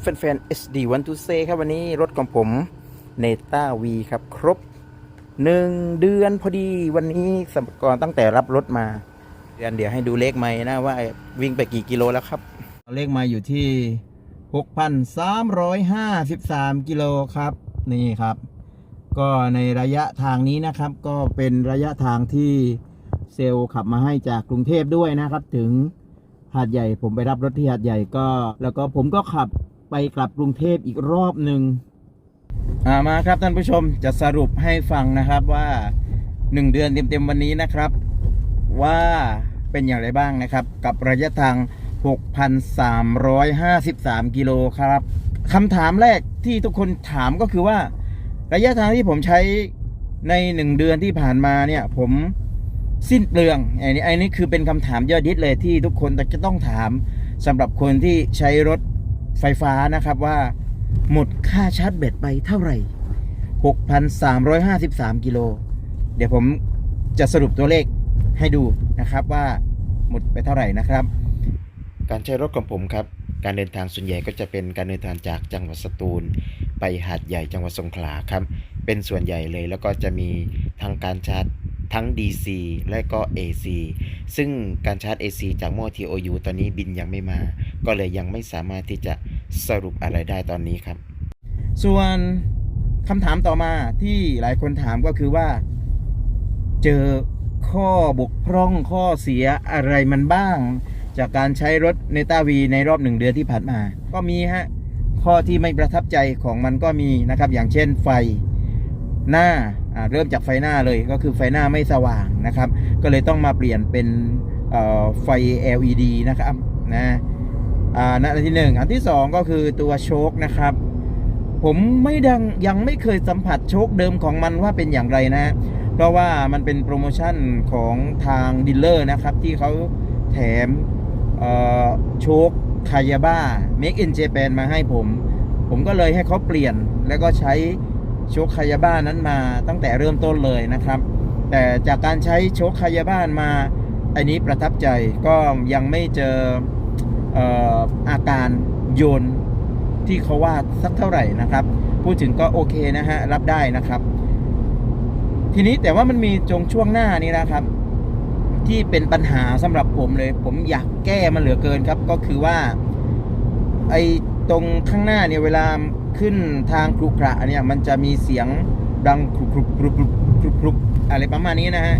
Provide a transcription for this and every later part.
แฟนๆ SD One to Say ครับวันนี้รถของผมเนต้าวีครับครบหนึ่งเดือนพอดีวันนี้สมกรตั้งแต่รับรถมาเดือนเดี๋ยวให้ดูเลขไม้นะว่าวิ่งไปกี่กิโลแล้วครับ เลขไมาอยู่ที่ 6,353 กิโลครับ นี่ครับ ก็ในระยะทางนี้นะครับ ก็เป็นระยะทางที่เซลล์ขับมาให้จากกรุงเทพด้วยนะครับ ถึงหาดใหญ่ผมไปรับรถที่หาดใหญ่ก็ แล้วก็ผมก็ขับ ไปกลับกรุงเทพอีกรอบหนึ่งอ่ามาครับท่านผู้ชมจะสรุปให้ฟังนะครับว่า 1 เดือนเต็มๆวันนี้นะครับ ว่าเป็นอย่างไรบ้างนะครับ กับระยะทาง 6,353 กิโลครับคำถามแรกที่ทุกคนถามก็คือว่า ระยะทางที่ผมใช้ในหนึ่งเดือนที่ผ่านมาเนี่ยผมสิ้นเปลืองอันนี้อันนี้คือเป็นคำถามยอดฮิตเลยที่ทุกคนจะต้องถามสำหรับคนที่ใช้รถ ไฟฟ้านะครับว่า หมดค่าชาร์จแบตไปเท่าไหร่ 6,353 กิโล เดี๋ยวผมจะสรุปตัวเลขให้ดูนะครับว่าหมดไปเท่าไหร่นะครับ การใช้รถของผมครับ การเดินทางส่วนใหญ่ก็จะเป็นการเดินทางจากจังหวัดสตูล ไปหาดใหญ่จังหวัดสงขลาครับ เป็นส่วนใหญ่เลยแล้วก็จะมีทางการชาร์จทั้ง DC และก็ AC ซึ่งการชาร์จ AC จากหม้อ TOU ตอนนี้บินยังไม่มา ก็เลยยังไม่สามารถที่จะสรุปอะไรได้ตอนนี้ครับ ส่วนคำถามต่อมาที่หลายคนถามก็คือว่า เจอข้อบกพร่องข้อเสียอะไรมันบ้าง จากการใช้รถเนต้าวีในรอบหนึ่งเดือนที่ผ่านมา ก็มีฮะข้อที่ไม่ประทับใจของมันก็มีนะครับ อย่างเช่นไฟหน้าเริ่มจากไฟหน้าเลยก็คือไฟหน้าไม่สว่างนะครับ ก็เลยต้องมาเปลี่ยนเป็นไฟ LED นะครับนะ อ่านั่นอันที่หนึ่งอันที่สองก็คือตัวโชคนะครับ ผมไม่ดังยังไม่เคยสัมผัสโชคเดิมของมันว่าเป็นอย่างไรนะ เพราะว่ามันเป็นโปรโมชั่นของทางดีลเลอร์นะครับ ที่เขาแถมโชคคายาบ้า Make in Japan มาให้ผม ผมก็เลยให้เขาเปลี่ยนแล้วก็ใช้โชคคายาบ้านั้นมาตั้งแต่เริ่มต้นเลยนะครับ แต่จากการใช้โชคคายาบ้านมา อันนี้ประทับใจก็ยังไม่เจอ อาการโยนที่เขาว่าสักเท่าไหร่นะครับ พูดถึงก็โอเคนะฮะรับได้นะครับ ทีนี้แต่ว่ามันมีจงช่วงหน้านี้นะครับ ที่เป็นปัญหาสำหรับผมเลย ผมอยากแก้มันเหลือเกินครับ ก็คือว่า ไอ้ตรงข้างหน้าเนี่ยเวลาขึ้นทางครุขระเนี่ยมันจะมีเสียงดังครุบครุบครุบครุบครุบครุบอะไรประมาณนี้นะฮะ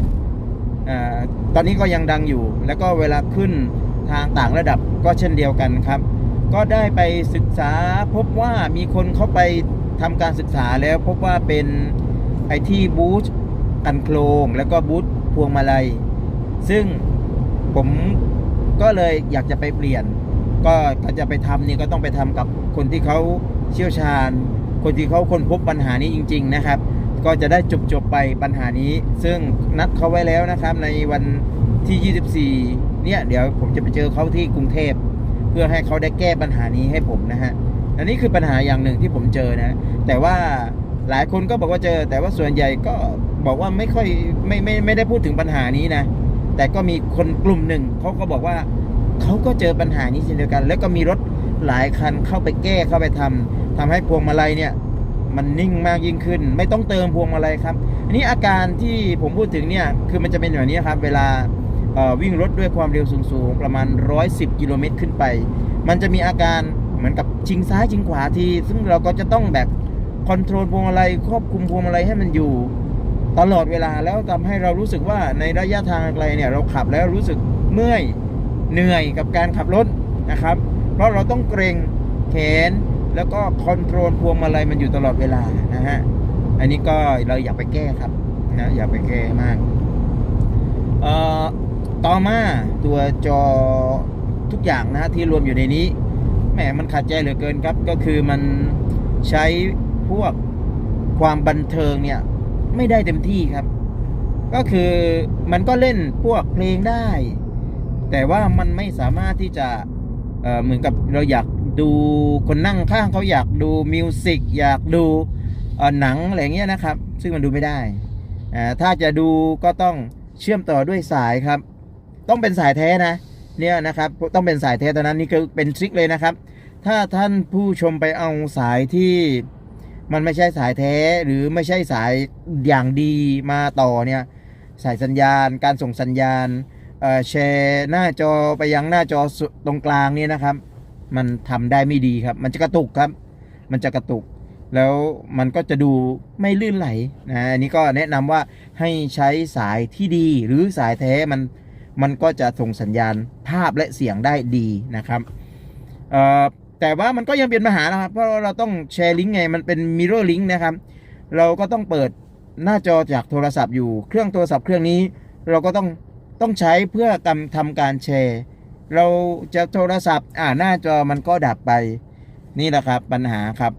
อ่าตอนนี้ก็ยังดังอยู่ แล้วก็เวลาขึ้น ทางต่างระดับก็เช่นเดียวกันครับ ก็ได้ไปศึกษาพบว่ามีคนเข้าไปทำการศึกษาแล้วพบว่าเป็นไอที่บูธกันโครงแล้วก็บูธพวงมาลัย ซึ่งผมก็เลยอยากจะไปเปลี่ยน ก็ถ้าจะไปทำนี่ก็ต้องไปทำกับคนที่เขาเชี่ยวชาญ คนที่เขาค้นพบปัญหานี้จริง ๆ นะครับ ก็จะได้จบจบไปปัญหานี้ ซึ่งนัดเขาไว้แล้วนะครับในวันที่ 24 เนี่ยเดี๋ยวผมจะไปเจอเขาที่กรุงเทพ เพื่อให้เขาได้แก้ปัญหานี้ให้ผมนะฮะอันนี้คือปัญหาอย่างหนึ่งที่ผมเจอนะ แต่ว่าหลายคนก็บอกว่าเจอ แต่ว่าส่วนใหญ่ก็บอกว่าไม่ค่อยไม่ไม่ไม่ได้พูดถึงปัญหานี้นะ แต่ก็มีคนกลุ่มหนึ่งเขาก็บอกว่าเขาก็เจอปัญหานี้เช่นเดียวกัน แล้วก็มีรถหลายคันเข้าไปแก้เข้าไปทำทำให้พวงมาลัยเนี่ยมันนิ่งมากยิ่งขึ้น ไม่ต้องเติมพวงมาลัยครับ อันนี้อาการที่ผมพูดถึงเนี่ยคือมันจะเป็นแบบนี้ครับ เวลา วิ่งรถด้วยความเร็วสูงๆ ประมาณ 110 กิโลเมตรขึ้นไป มันจะมีอาการเหมือนกับชิงซ้ายชิงขวาที ซึ่งเราก็จะต้องแบบคอนโทรลพวงมาลัยควบคุมพวงมาลัยให้มันอยู่ ตลอดเวลาแล้วทำให้เรารู้สึกว่าในระยะทางไกลเนี่ยเราขับแล้วรู้สึกเมื่อยเหนื่อยกับการขับรถนะครับ เพราะเราต้องเกรงแขนแล้วก็คอนโทรลพวงมาลัยมันอยู่ตลอดเวลานะฮะ อันนี้ก็เราอย่าไปแก้ครับนะอย่าไปแก้มากเอ่อ ต่อมาตัวจอทุกอย่างนะฮะที่รวมอยู่ในนี้แหมมันขัดใจเหลือเกินครับ ก็คือมันใช้พวกความบันเทิงเนี่ย ไม่ได้เต็มที่ครับ ก็คือมันก็เล่นพวกเพลงได้ แต่ว่ามันไม่สามารถที่จะเเหมือนกับเราอยากดูคนนั่งข้างเขาอยากดูมิวสิกอยากดูหนังอะไรเงี้ยนะครับ ซึ่งมันดูไม่ได้ ถ้าจะดูก็ต้องเชื่อมต่อด้วยสายครับ ต้องเป็นสายแท้นะเนี่ยนะครับต้องเป็นสายแท้ตอนนั้นนี่คือเป็นทริคเลยนะครับ ถ้าท่านผู้ชมไปเอาสายที่มันไม่ใช่สายแท้หรือไม่ใช่สายอย่างดีมาต่อเนี่ยสายสัญญาณ การส่งสัญญาณแชร์หน้าจอไปยังหน้าจอตรงกลางนี่นะครับ มันทำได้ไม่ดีครับ มันจะกระตุกครับ มันจะกระตุก แล้วมันก็จะดูไม่ลื่นไหลนะอันนี้ก็แนะนำว่าให้ใช้สายที่ดีหรือสายแท้มัน มันก็จะส่งสัญญาณภาพและเสียงได้ดีนะครับแต่ว่ามันก็ยังเป็นปัญหานะครับ เพราะเราต้องแชร์ลิงก์ไง มันเป็นมิเรอร์ลิงก์นะครับ เราก็ต้องเปิดหน้าจอจากโทรศัพท์อยู่ เครื่องโทรศัพท์เครื่องนี้ เราก็ต้องต้องใช้เพื่อกำทำการแชร์ เราจะโทรศัพท์ อ่าหน้าจอมันก็ดับไปนี่แหละครับปัญหาครับ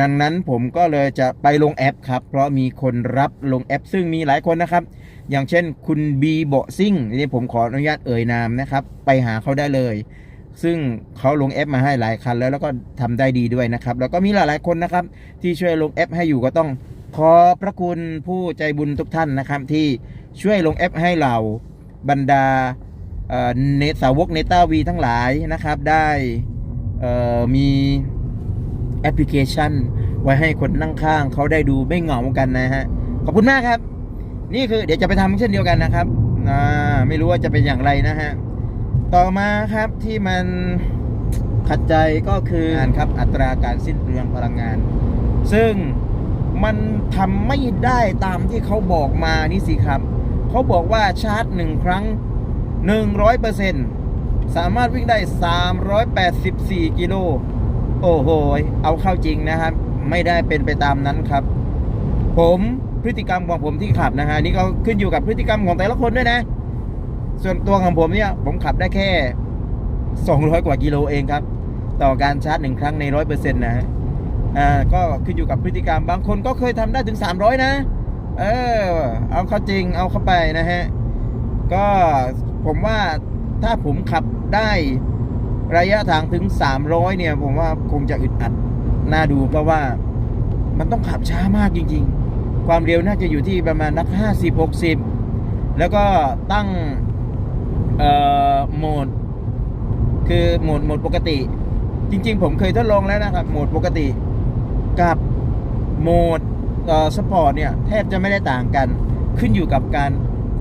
ดังนั้นผมก็เลยจะไปลงแอปครับ เพราะมีคนรับลงแอป ซึ่งมีหลายคนนะครับ อย่างเช่นคุณบีโบซิ่งนี่ผมขออนุญาตเอ่ยนามนะครับ ไปหาเขาได้เลย ซึ่งเขาลงแอปมาให้หลายคันแล้วแล้วก็ทำได้ดีด้วยนะครับ แล้วก็มีหลายๆคนนะครับ ที่ช่วยลงแอปให้อยู่ก็ต้องขอพระคุณผู้ใจบุญทุกท่านนะครับ ที่ช่วยลงแอปให้เราบรรดาเนตสาวกเนต้าวีทั้งหลายนะครับ ได้มีแอปพลิเคชัน ไว้ให้คนนั่งข้างเขาได้ดูไม่เหงากันนะฮะ ขอบคุณมากครับ นี่คือเดี๋ยวจะไปทำเช่นเดียวกันนะครับอ่าไม่รู้ว่าจะเป็นอย่างไรนะฮะ ต่อมาครับที่มันขัดใจก็คือการครับอัตราการสิ้นเปลืองพลังงาน ซึ่งมันทำไม่ได้ตามที่เขาบอกมานี่สิครับ เขาบอกว่าชาร์จหนึ่งครั้ง 100%สามารถวิ่งได้ 384 กิโล โอ้โห เอาเข้าจริงนะครับ ไม่ได้เป็นไปตามนั้นครับ ผม พฤติกรรมของผมที่ขับนะฮะนี่ก็ขึ้นอยู่กับพฤติกรรมของแต่ละคนด้วยนะ ส่วนตัวของผมเนี่ยผมขับได้แค่ 200 กว่ากิโลเองครับ ต่อการชาร์จหนึ่งครั้งใน 100%นะฮะอ่าก็ขึ้นอยู่กับพฤติกรรมบางคนก็เคยทำได้ถึง 300 นะ เออเอาเข้าจริงเอาเข้าไปนะฮะก็ผมว่าถ้าผมขับได้ระยะทางถึง 300 เนี่ย ผมว่าคงจะอึดอัดน่าดูเพราะว่ามันต้องขับช้ามากจริง ๆ ความเร็วน่าจะอยู่ที่ประมาณนัก 50 60 แล้วก็ตั้งโหมด คือโหมดโหมดปกติ จริง ๆ ผมเคยทดลองแล้วนะครับ โหมดปกติ กับโหมดเอ่อสปอร์ตเนี่ย แทบจะไม่ได้ต่างกัน ขึ้นอยู่กับการ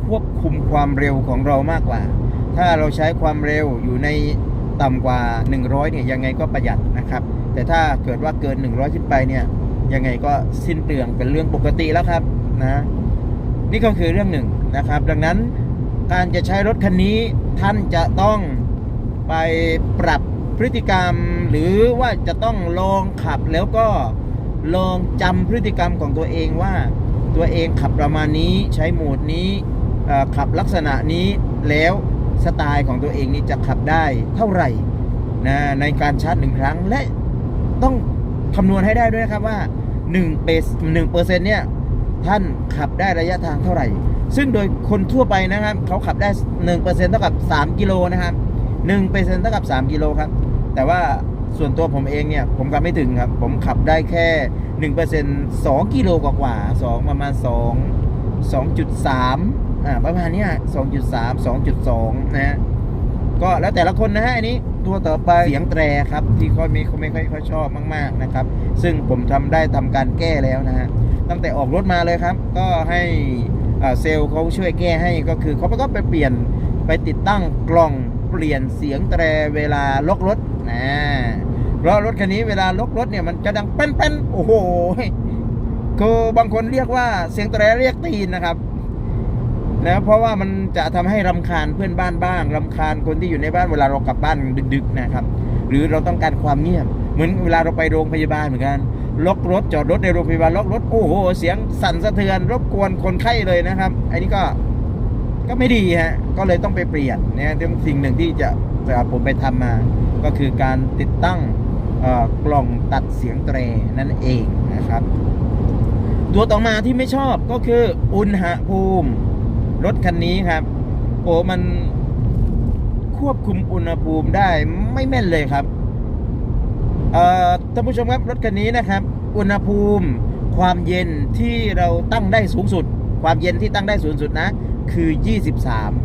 ควบคุมความเร็วของเรามากกว่า ถ้าเราใช้ความเร็วอยู่ในต่ำกว่า 100 เนี่ย ยังไงก็ประหยัดนะครับ แต่ถ้าเกิดว่าเกิน 100 ขึ้นไปเนี่ย ยังไงก็สิ้นเปลืองเป็นเรื่องปกติแล้วครับนะนี่ก็คือเรื่องหนึ่งนะครับ ดังนั้นการจะใช้รถคันนี้ท่านจะต้องไปปรับพฤติกรรม หรือว่าจะต้องลองขับแล้วก็ลองจำพฤติกรรมของตัวเองว่าตัวเองขับประมาณนี้ใช้โหมดนี้ขับลักษณะนี้แล้วสไตล์ของตัวเองนี่จะขับได้เท่าไหร่นะในการชาร์จหนึ่งครั้งและต้อง คำนวณให้ได้ด้วยครับว่า1เปหนึ่งเปอร์เซ็นต์เนี่ยท่านขับได้ระยะทางเท่าไหร่ ซึ่งโดยคนทั่วไปนะครับ เขาขับได้1%เท่ากับ 3 กิโลนะครับ1%เท่ากับ 3 กิโลครับ แต่ว่าส่วนตัวผมเองเนี่ย ผมขับไม่ถึงครับ ผมขับได้แค่1% 2กิโลกว่าๆ2ประมาณ 2 2.3อ่าประมาณเนี้ย2.3 2.2 นะฮะก็แล้วแต่ละคนนะฮะอันนี้ตัวต่อไปเสียงแตรครับ ที่ค่อยไม่ไม่ค่อยค่อยชอบมาก ๆนะครับ ซึ่งผมทำได้ทำการแก้แล้วนะฮะตั้งแต่ออกรถมาเลยครับ ก็ให้เซลล์เขาช่วยแก้ให้ก็คือเขาก็ไปเปลี่ยนไปติดตั้งกล่องเปลี่ยนเสียงแตรเวลาล็อกรถนะเพราะรถคันนี้เวลาล็อกรถเนี่ยมันจะดังเป้นๆโอ้โหคือบางคนเรียกว่าเสียงแตรเรียกตีนนะครับ นะเพราะว่ามันจะทำให้รำคาญเพื่อนบ้านบ้างรำคาญคนที่อยู่ในบ้านเวลาเรากลับบ้านดึกๆนะครับ หรือเราต้องการความเงียบ เหมือนเวลาเราไปโรงพยาบาลเหมือนกันล็อกรถจอดรถในโรงพยาบาลล็อกรถโอ้โหเสียงสั่นสะเทือนรบกวนคนไข้เลยนะครับ อันนี้ก็ก็ไม่ดีฮะก็เลยต้องไปเปลี่ยนนี่เป็นสิ่งหนึ่งที่จะจะผมไปทำมา ก็คือการติดตั้งอ่อกล่องตัดเสียงแตรนั่นเองนะครับ ตัวต่อมาที่ไม่ชอบก็คืออุณหภูมิ รถคันนี้ครับ โอ้มันควบคุมอุณหภูมิได้ไม่แม่นเลยครับเอ่อท่านผู้ชมครับรถคันนี้นะครับ อุณหภูมิความเย็นที่เราตั้งได้สูงสุด ความเย็นที่ตั้งได้สูงสุดนะ คือ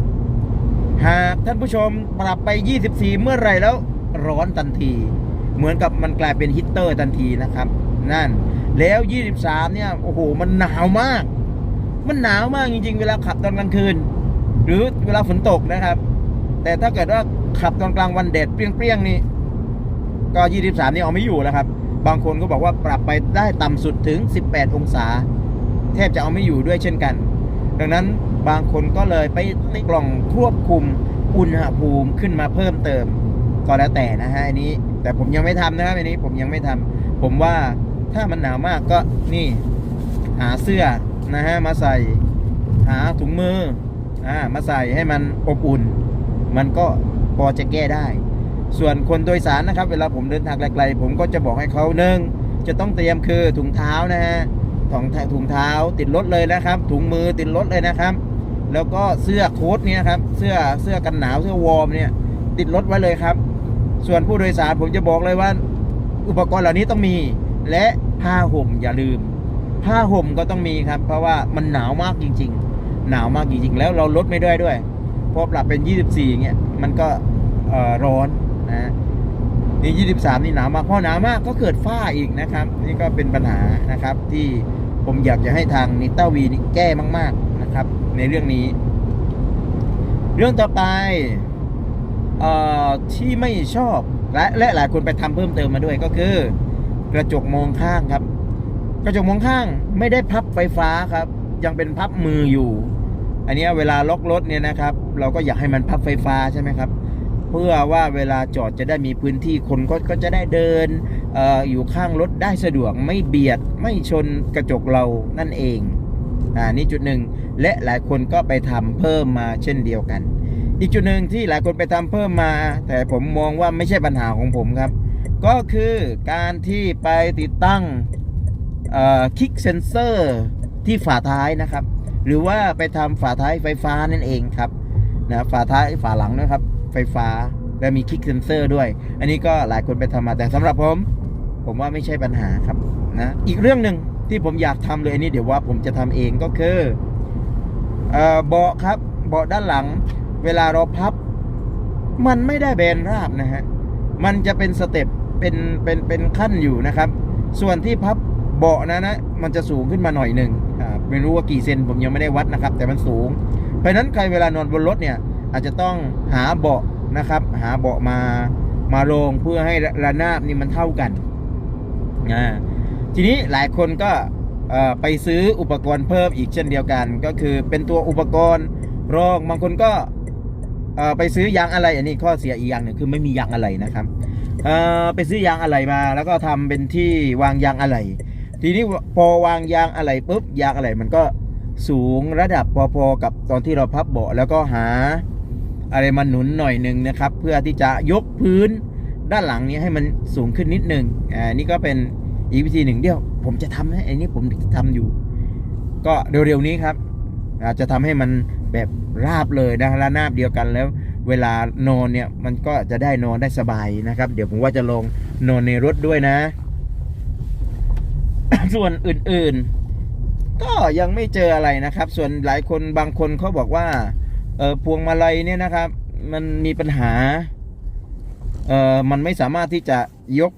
23 หากท่านผู้ชมปรับไป 24 เมื่อไรแล้วร้อนทันที เหมือนกับมันกลายเป็นฮิตเตอร์ทันทีนะครับ นั่นแล้ว 23 เนี่ย โอ้โห มันหนาวมาก มันหนาวมากจริง ๆ เวลาขับตอนกลางคืน หรือเวลาฝนตกนะครับ แต่ถ้าเกิดว่าขับตอนกลางวันแดดเปรี้ยงๆนี่ก็ 23 นี่เอาไม่อยู่แล้วครับ บางคนก็บอกว่าปรับไปได้ต่ำสุดถึง 18 องศา แทบจะเอาไม่อยู่ด้วยเช่นกัน ดังนั้นบางคนก็เลยไปติดกล่องควบคุมอุณหภูมิขึ้นมาเพิ่มเติม ก็แล้วแต่นะฮะอันนี้ แต่ผมยังไม่ทำนะครับอันนี้ผมยังไม่ทำผมว่าถ้ามันหนาวมากก็นี่หาเสื้อ นะฮะมาใส่หาถุงมืออ่ามาใส่ให้มันอบอุ่น มันก็พอจะแก้ได้ ส่วนคนโดยสารนะครับ เวลาผมเดินทางไกลๆผมก็จะบอกให้เขาหนึ่งจะต้องเตรียมคือถุงเท้านะฮะถุงถุงเท้าติดรถเลยนะครับ ถุงมือติดรถเลยนะครับ แล้วก็เสื้อโค้ทเนี่ยครับเสื้อเสื้อกันหนาวเสื้อวอร์มเนี่ยติดรถไว้เลยครับ ส่วนผู้โดยสารผมจะบอกเลยว่า อุปกรณ์เหล่านี้ต้องมี และผ้าห่มอย่าลืม ผ้าห่มก็ต้องมีครับ เพราะว่ามันหนาวมากจริง ๆ หนาวมากจริงๆ แล้วเราลดไม่ได้ด้วยเพราะปรับเป็น 24อย่างเงี้ยมันก็ร้อนนะนี่23 นี่หนาวมากพอหนาวมากก็เกิดฝ้าอีกนะครับ นี่ก็เป็นปัญหานะครับที่ผมอยากจะให้ทางนิต้าวีนี่แก้มาก ๆนะครับ ในเรื่องนี้ เรื่องต่อไปออที่ไม่ชอบและและหลายคนไปทำเพิ่มเติมมาด้วยก็คือ กระจกมองข้างครับ กระจกมองข้างไม่ได้พับไฟฟ้าครับ ยังเป็นพับมืออยู่ อันนี้เวลาล็อกรถเนี่ยนะครับ เราก็อยากให้มันพับไฟฟ้าใช่ไหมครับ เพื่อว่าเวลาจอดจะได้มีพื้นที่คนก็ก็จะได้เดินอออยู่ข้างรถได้สะดวกไม่เบียดไม่ชนกระจกเรานั่นเองอ่านี่จุดหนึ่งและหลายคนก็ไปทำเพิ่มมาเช่นเดียวกัน อีกจุดหนึ่งที่หลายคนไปทำเพิ่มมา แต่ผมมองว่าไม่ใช่ปัญหาของผมครับ ก็คือการที่ไปติดตั้ง คลิกเซนเซอร์ที่ฝาท้ายนะครับ หรือว่าไปทำฝาท้ายไฟฟ้านั่นเองครับนะฝาท้ายฝาหลังนะครับ ไฟฟ้าและมีคลิกเซนเซอร์ด้วย อันนี้ก็หลายคนไปทำมาแต่สำหรับผม ผมว่าไม่ใช่ปัญหาครับนะอีกเรื่องหนึ่งที่ผมอยากทำเลยอันนี้เดี๋ยวว่าผมจะทำเองก็คือเอ่อเบาะครับเบาะด้านหลัง เวลาเราพับ มันไม่ได้แบนราบนะฮะมันจะเป็นสเต็ปเป็นเป็นเป็นขั้นอยู่นะครับ ส่วนที่พับ เบาะนะนะมันจะสูงขึ้นมาหน่อยหนึ่งอ่าไม่รู้ว่ากี่เซนผมยังไม่ได้วัดนะครับ แต่มันสูง เพราะนั้นใครเวลานอนบนรถเนี่ยอาจจะต้องหาเบาะนะครับ หาเบาะมามาลงเพื่อให้ระนาบนี่มันเท่ากันอ่าทีนี้หลายคนก็ไปซื้ออุปกรณ์เพิ่มอีกเช่นเดียวกัน ก็คือเป็นตัวอุปกรณ์รองบางคนก็ไปซื้อยางอะไร อันนี้ข้อเสียอีกอย่างหนึ่งคือไม่มียางอะไรนะครับไปซื้อยางอะไรมา แล้วก็ทำเป็นที่วางยางอะไร ทีนี้พอวางยางอะไรปุ๊บยางอะไรมันก็สูงระดับพอๆกับตอนที่เราพับเบาะแล้วก็หาอะไรมาหนุนหน่อยหนึ่งนะครับ เพื่อที่จะยกพื้นด้านหลังนี้ให้มันสูงขึ้นนิดหนึ่งอ่านี่ก็เป็นอีกวิธีหนึ่งเดียว ผมจะทำนะอันนี้ผมทำอยู่ ก็เร็วๆนี้ครับอาจจะทำให้มันแบบราบเลยนะระนาบเดียวกันแล้ว เวลานอนเนี่ยมันก็จะได้นอนได้สบายนะครับ เดี๋ยวผมว่าจะลงนอนในรถด้วยนะ ส่วนอื่นๆ ก็ยังไม่เจออะไรนะครับ ส่วนหลายคนบางคนเขาบอกว่าเออพวงมาลัยเนี่ยนะครับ มันมีปัญหาเออมันไม่สามารถที่จะยก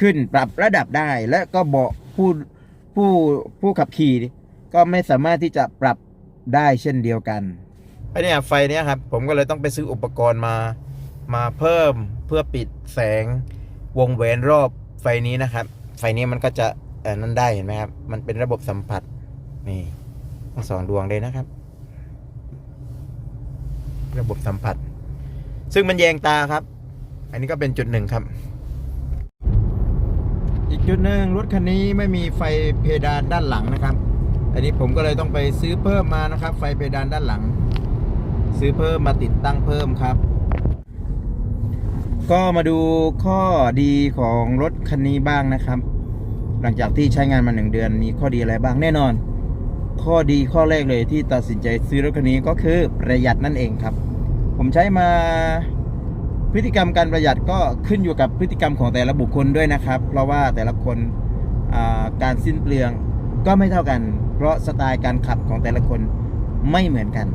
ขึ้นปรับระดับได้ และก็เบาะผู้ผู้ผู้ขับขี่ก็ไม่สามารถที่จะปรับได้เช่นเดียวกันไอเนี่ยไฟเนี่ยครับ ผมก็เลยต้องไปซื้ออุปกรณ์มามาเพิ่มเพื่อปิดแสงวงแหวนรอบไฟนี้นะครับ ไฟนี้มันก็จะ นั่นได้เห็นไหมครับ มันเป็นระบบสัมผัสนี่ทั้งสองดวงเลยนะครับ ระบบสัมผัส ซึ่งมันแยงตาครับ อันนี้ก็เป็นจุดหนึ่งครับ อีกจุดหนึ่งรถคันนี้ไม่มีไฟเพดานด้านหลังนะครับ อันนี้ผมก็เลยต้องไปซื้อเพิ่มมานะครับ ไฟเพดานด้านหลัง ซื้อเพิ่มมาติดตั้งเพิ่มครับก็มาดูข้อดีของรถคันนี้บ้างนะครับ หลังจากที่ใช้งานมาหนึ่งเดือนมีข้อดีอะไรบ้างแน่นอน ข้อดีข้อแรกเลยที่ตัดสินใจซื้อรถคันนี้ก็คือประหยัดนั่นเองครับ ผมใช้มาพฤติกรรมการประหยัดก็ขึ้นอยู่กับพฤติกรรมของแต่ละบุคคลด้วยนะครับ เพราะว่าแต่ละคนการสิ้นเปลืองก็ไม่เท่ากัน เพราะสไตล์การขับของแต่ละคนไม่เหมือนกัน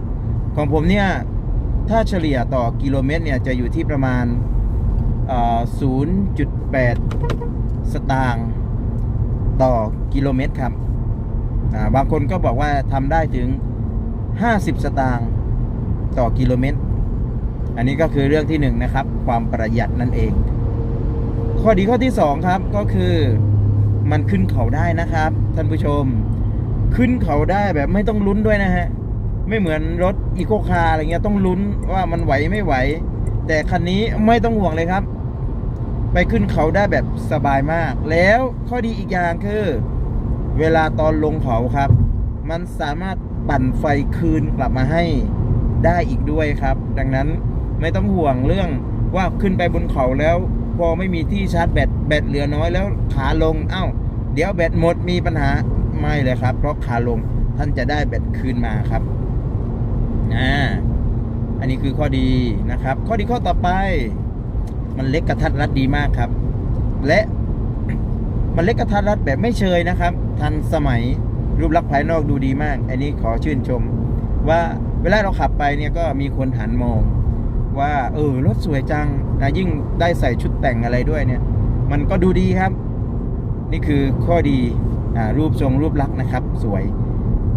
ของผมเนี่ย ถ้าเฉลี่ยต่อกิโลเมตรเนี่ยจะอยู่ที่ประมาณ 0.8 สตางค์ ต่อกิโลเมตรครับบางคนก็บอกว่าทำได้ถึง 50 สตางค์ต่อกิโลเมตร อันนี้ก็คือเรื่องที่หนึ่งนะครับ ความประหยัดนั่นเอง ข้อดีข้อที่สองครับก็คือมันขึ้นเขาได้นะครับท่านผู้ชม ขึ้นเขาได้แบบไม่ต้องลุ้นด้วยนะฮะ ไม่เหมือนรถอีโคคาร์อะไรเงี้ยต้องลุ้นว่ามันไหวไม่ไหว แต่คันนี้ไม่ต้องห่วงเลยครับ ไปขึ้นเขาได้แบบสบายมาก แล้วข้อดีอีกอย่างคือ เวลาตอนลงเขาครับ มันสามารถปั่นไฟคืนกลับมาให้ได้อีกด้วยครับ ดังนั้นไม่ต้องห่วงเรื่องว่าขึ้นไปบนเขาแล้ว พอไม่มีที่ชาร์จแบตแบตเหลือน้อยแล้วขาลงเอ้า เดี๋ยวแบตหมดมีปัญหาไม่เลยครับ เพราะขาลงท่านจะได้แบตคืนมาครับอ่าอันนี้คือข้อดีนะครับ ข้อดีข้อต่อไป มันเล็กกระทัดรัดดีมากครับ และมันเล็กกระทัดรัดแบบไม่เชยนะครับ ทันสมัยรูปลักษณ์ภายนอกดูดีมาก อันนี้ขอชื่นชม ว่าเวลาเราขับไปเนี่ยก็มีคนหันมอง ว่าเออรถสวยจังนะยิ่งได้ใส่ชุดแต่งอะไรด้วยเนี่ย มันก็ดูดีครับ นี่คือข้อดีอ่ารูปทรงรูปลักษณ์นะครับ สวย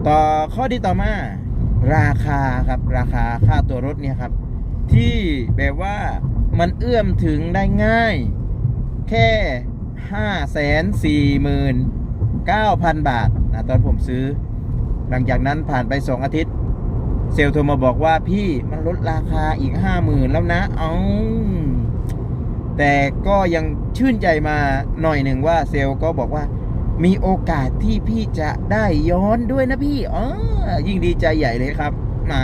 ต่อข้อดีต่อมาราคาครับราคาค่าตัวรถเนี่ยครับ ที่แบบว่า มันเอื้อมถึงได้ง่าย แค่ห้าแสนสี่หมื่นเก้าพันบาทนะตอนผมซื้อ หลังจากนั้นผ่านไปสองอาทิตย์ เซลล์โทรมาบอกว่าพี่มันลดราคาอีกห้าหมื่นแล้วนะเอาแต่ก็ยังชื่นใจมาหน่อยหนึ่งว่าเซลล์ก็บอกว่ามีโอกาสที่พี่จะได้ย้อนด้วยนะพี่อ๋อยิ่งดีใจใหญ่เลยครับนะ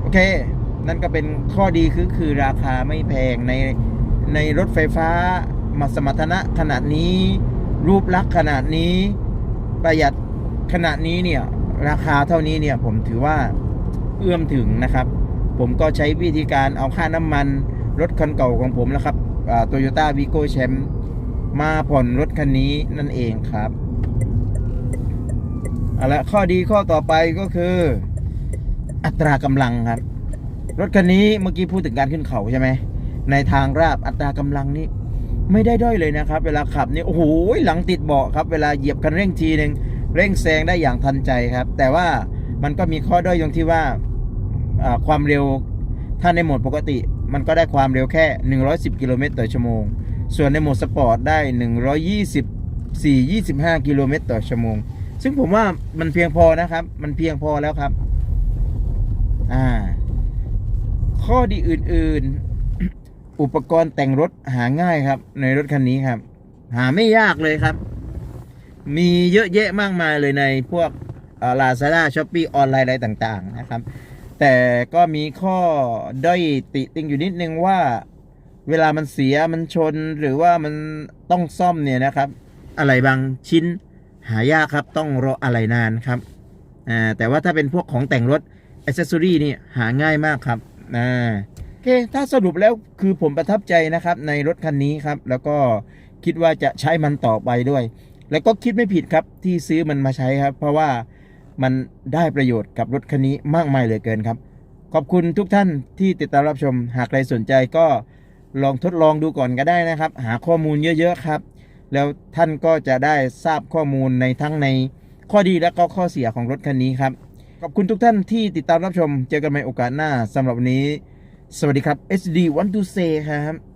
โอเค นั่นก็เป็นข้อดีคือคือราคาไม่แพงในในรถไฟฟ้ามาสมรรถนะขนาดนี้ รูปลักษณ์ขนาดนี้ ประหยัดขนาดนี้เนี่ย ราคาเท่านี้เนี่ยผมถือว่าเอื้อมถึงนะครับ ผมก็ใช้วิธีการเอาค่าน้ำมันรถคันเก่าของผมแล้วครับโตโยต้าวีโก้แชมป์มาผ่อนรถคันนี้นั่นเองครับเอาละข้อดีข้อต่อไปก็คือ อัตรากำลังครับ รถคันนี้เมื่อกี้พูดถึงการขึ้นเขาใช่ไหม ในทางราบอัตรากำลังนี่ไม่ได้ด้อยเลยนะครับ เวลาขับนี่โอ้โหหลังติดเบาะครับ เวลาเหยียบคันเร่งทีหนึ่งเร่งแซงได้อย่างทันใจครับ แต่ว่ามันก็มีข้อด้อยตรงที่ว่าอ่าความเร็วถ้าในโหมดปกติ มันก็ได้ความเร็วแค่ 110 กิโลเมตรต่อชั่วโมง ส่วนในโหมดสปอร์ตได้ 124 25 กิโลเมตรต่อชั่วโมง ซึ่งผมว่ามันเพียงพอนะครับ มันเพียงพอแล้วครับ อ่า ข้อดีอื่น ๆ อุปกรณ์แต่งรถหาง่ายครับ ในรถคันนี้ครับ หาไม่ยากเลยครับ มีเยอะแยะมากมายเลยในพวกลาซาด้าช้อปปี้ออนไลน์อะไรต่าง ๆ นะครับ แต่ก็มีข้อด้อยติติงอยู่นิดนึงว่าเวลามันเสียมันชนหรือว่ามันต้องซ่อมเนี่ยนะครับ อะไรบางชิ้นหายากครับต้องรออะไรนานครับแต่ว่าถ้าเป็นพวกของแต่งรถอ c เซสซอรี่นี่หาง่ายมากครับ อ่าโอเคถ้าสรุปแล้วคือผมประทับใจนะครับในรถคันนี้ครับ แล้วก็คิดว่าจะใช้มันต่อไปด้วย แล้วก็คิดไม่ผิดครับที่ซื้อมันมาใช้ครับ เพราะว่ามันได้ประโยชน์กับรถคันนี้มากมายเหลือเกินครับ ขอบคุณทุกท่านที่ติดตามรับชม หากใครสนใจก็ลองทดลองดูก่อนก็ได้นะครับ หาข้อมูลเยอะๆครับ แล้วท่านก็จะได้ทราบข้อมูลในทั้งในข้อดีและก็ข้อเสียของรถคันนี้ครับ ขอบคุณทุกท่านที่ติดตามรับชม เจอกันใหม่โอกาสหน้าสำหรับวันนี้ สวัสดีครับ SD One to say ครับ